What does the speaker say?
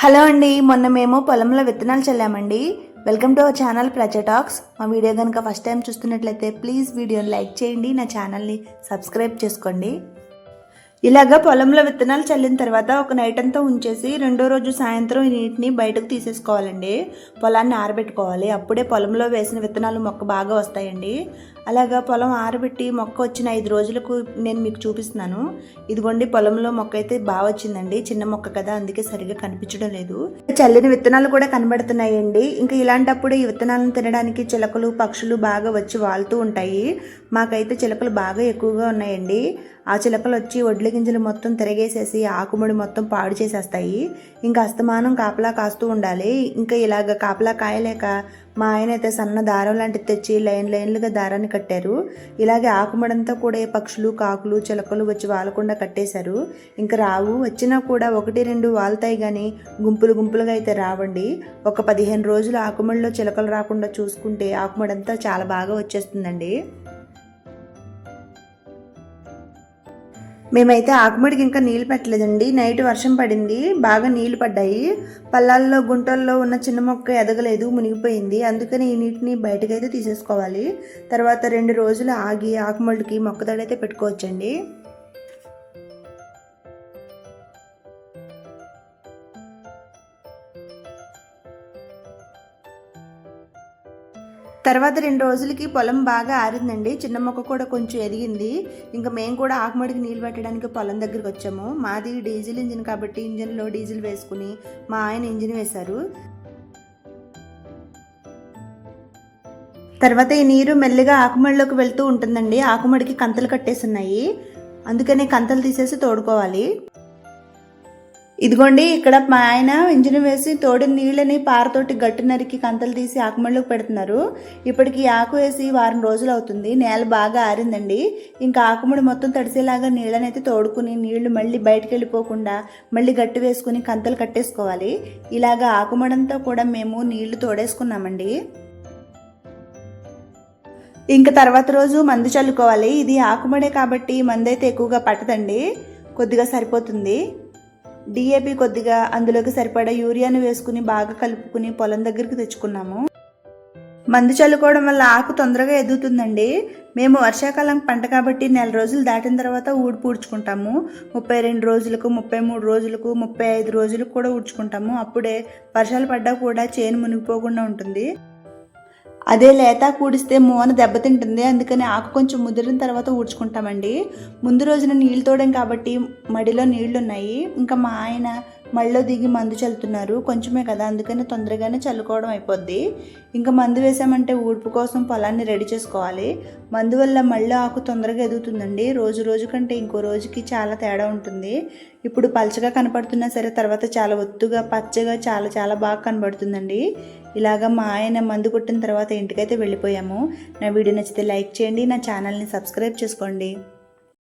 Hello అండి మొన్న మేము పొలంలో విత్తనాలు చల్లామండి. వెల్కమ్ టు అవర్ ఛానల్ ప్రజటాక్స్ మా వీడియో కనుక ఫస్ట్ టైం చూస్తున్నట్లయితే ప్లీజ్ వీడియోని లైక్ చేయండి నా ఛానల్ని సబ్స్క్రైబ్ చేసుకోండి. ఇలాగ పొలంలో విత్తనాలు చల్లిన తర్వాత ఒక నైట్ అంతా ఉంచేసి రెండో రోజు సాయంత్రం ఈ నీటిని బయటకు తీసేసుకోవాలండి. పొలాన్ని ఆరబెట్టుకోవాలి. అప్పుడే పొలంలో వేసిన విత్తనాలు మొక్క బాగా వస్తాయండి. అలాగా పొలం ఆరబెట్టి మొక్క వచ్చిన ఐదు రోజులకు నేను మీకు చూపిస్తున్నాను. ఇదిగోండి పొలంలో మొక్క అయితే బాగా వచ్చిందండి. చిన్న మొక్క కదా అందుకే సరిగా కనిపించడం లేదు. చల్లిన విత్తనాలు కూడా కనబడుతున్నాయండి. ఇంకా ఇలాంటప్పుడు ఈ విత్తనాలను తినడానికి చిలకలు పక్షులు బాగా వచ్చి వాళ్తూ ఉంటాయి. మాకైతే చిలకలు బాగా ఎక్కువగా ఉన్నాయండి. ఆ చిలకలు వచ్చి వడ్ల గింజలు మొత్తం తిరగేసేసి ఆకుముడి మొత్తం పాడు చేసేస్తాయి. ఇంకా అస్తమానం కాపలా కాస్తూ ఉండాలి. ఇంకా ఇలాగ కాపలా కాయలేక మా ఆయన అయితే సన్న దారం లాంటిది తెచ్చి లైన్ లైన్లుగా దారాన్ని కట్టారు. ఇలాగే ఆకుమడంతా కూడా పక్షులు కాకులు చిలకలు వచ్చి వాలకుండా కట్టేశారు. ఇంకా రావు వచ్చినా కూడా ఒకటి రెండు వాళ్తాయి కానీ గుంపులు గుంపులుగా అయితే రావండి. ఒక పదిహేను రోజులు ఆకుమడిలో చిలకలు రాకుండా చూసుకుంటే ఆకుమడంతా చాలా బాగా వచ్చేస్తుందండి. మేమైతే ఆకుమడికి ఇంకా నీళ్ళు పెట్టలేదండి. నైట్ వర్షం పడింది. బాగా నీళ్ళు పడ్డాయి. పల్లాల్లో గుంటల్లో ఉన్న చిన్న మొక్క ఎదగలేదు మునిగిపోయింది. అందుకని ఈ నీటిని బయటకైతే తీసేసుకోవాలి. తర్వాత రెండు రోజులు ఆగి ఆకుమడికి మొక్క తడైతే పెట్టుకోవచ్చండి. తర్వాత రెండు రోజులకి పొలం బాగా ఆరిందండి. చిన్న మొక్క కూడా కొంచెం ఎదిగింది. ఇంకా మేము కూడా ఆకుమడికి నీళ్ళు పెట్టడానికి పొలం దగ్గరికి వచ్చాము. మాది డీజిల్ ఇంజిన్ కాబట్టి ఇంజిన్లో డీజిల్ వేసుకుని మా ఆయన ఇంజిన్ వేశారు. తర్వాత ఈ నీరు మెల్లిగా ఆకుమడిలోకి వెళ్తూ ఉంటుందండి. ఆకుమడికి కంతలు కట్టేసి ఉన్నాయి అందుకనే కంతలు తీసేసి తోడుకోవాలి. ఇదిగోండి ఇక్కడ మా ఆయన ఇంజిన్ వేసి తోడిన నీళ్ళని పారతోటి గట్టి నరికి కంతలు తీసి ఆకుమళ్ళకు పెడుతున్నారు. ఇప్పటికి ఆకు వేసి వారం రోజులు అవుతుంది. నేల బాగా ఆరిందండి. ఇంకా ఆకుముడి మొత్తం తడిసేలాగా నీళ్ళనైతే తోడుకుని నీళ్ళు మళ్ళీ బయటకు వెళ్ళిపోకుండా మళ్ళీ గట్టి వేసుకుని కంతలు కట్టేసుకోవాలి. ఇలాగా ఆకుమడంతో కూడా మేము నీళ్ళు తోడేసుకున్నామండి. ఇంకా తర్వాత రోజు మందు చల్లుకోవాలి. ఇది ఆకుమడే కాబట్టి మందు అయితే ఎక్కువగా పట్టదండి. కొద్దిగా సరిపోతుంది. డిఏపి కొద్దిగా అందులోకి సరిపడా యూరియాను వేసుకుని బాగా కలుపుకుని పొలం దగ్గరికి తెచ్చుకున్నాము. మందు చల్లుకోవడం వల్ల ఆకు తొందరగా ఎదుగుతుందండి. మేము వర్షాకాలం పంట కాబట్టి నెల రోజులు దాటిన తర్వాత ఊడి పూడ్చుకుంటాము. ముప్పై రెండు రోజులకు ముప్పై మూడు రోజులకు ముప్పై ఐదు రోజులకు కూడా ఊడ్చుకుంటాము. అప్పుడే వర్షాలు పడ్డా కూడా చేను మునిగిపోకుండా ఉంటుంది. అదే లేత కూడిస్తే మోన దెబ్బతింటుంది అందుకని ఆకు కొంచెం ముదిరిన తర్వాత ఊడ్చుకుంటామండి. ముందు రోజున నీళ్ళు తోడం కాబట్టి మడిలో నీళ్ళు ఉన్నాయి ఇంకా మా ఆయన మళ్ళీ దిగి మందు చల్లుతున్నారు. కొంచెమే కదా అందుకని తొందరగానే చల్లుకోవడం అయిపోద్ది. ఇంకా మందు వేసామంటే ఊడ్పు కోసం పొలాన్ని రెడీ చేసుకోవాలి. మందు వల్ల మళ్ళీ ఆకు తొందరగా ఎదుగుతుందండి. రోజు రోజు కంటే ఇంకో రోజుకి చాలా తేడా ఉంటుంది. ఇప్పుడు పలచగా కనపడుతున్నా సరే తర్వాత చాలా ఒత్తుగా పచ్చగా చాలా చాలా బాగా కనబడుతుందండి. ఇలాగ మా ఆయన మందు కొట్టిన తర్వాత ఇంటికైతే వెళ్ళిపోయాము. నా వీడియో నచ్చితే లైక్ చేయండి నా ఛానల్ని సబ్స్క్రైబ్ చేసుకోండి.